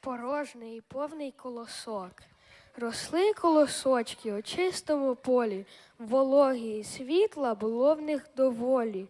порожний і повний колосок. Росли колосочки у чистому полі, вологі і світла було в них доволі.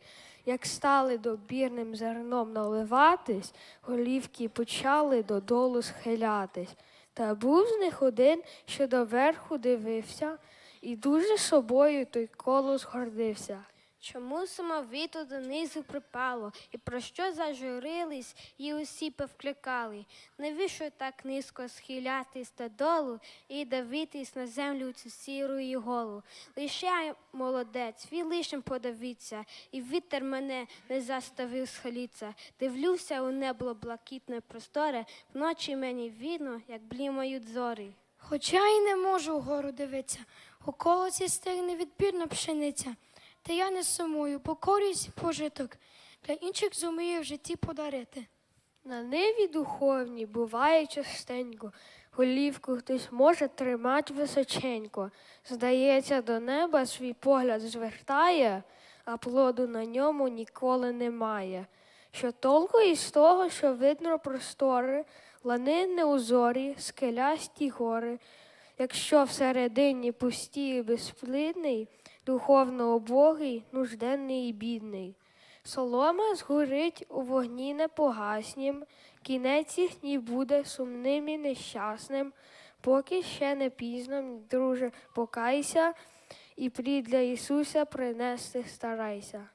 Як стали добірним зерном наливатись, голівки почали додолу схилятись. Та був з них один, що доверху дивився, і дуже собою той колос гордився. Чому самовіто донизу припало, і про що зажурились, і усі повкликали? Навіщо так низько схилятись додолу і дивитись на землю цю сіру і голу? Лише молодець, ви лишем подивіться, і вітер мене не заставив схиліться. Дивлюся у небо блакитне просторе, вночі мені видно, як блімають зорі. Хоча й не можу вгору дивитися, у колосі стигне відбірна пшениця. Та я не сумую, бо пожиток для інших зумію в житті подарити. На ниві духовній буває частенько, голівку хтось може тримати височенько. Здається, до неба свій погляд звертає, а плоду на ньому ніколи немає. Що толку із того, що видно простори, лани неузорі, скелясті гори, якщо всередині пусті і безплідний, духовно убогий, нужденний і бідний. Солома згорить у вогні непогаснім, кінець їхній буде сумним і нещасним, поки ще не пізно, друже, покайся і плід для Ісуса принести старайся.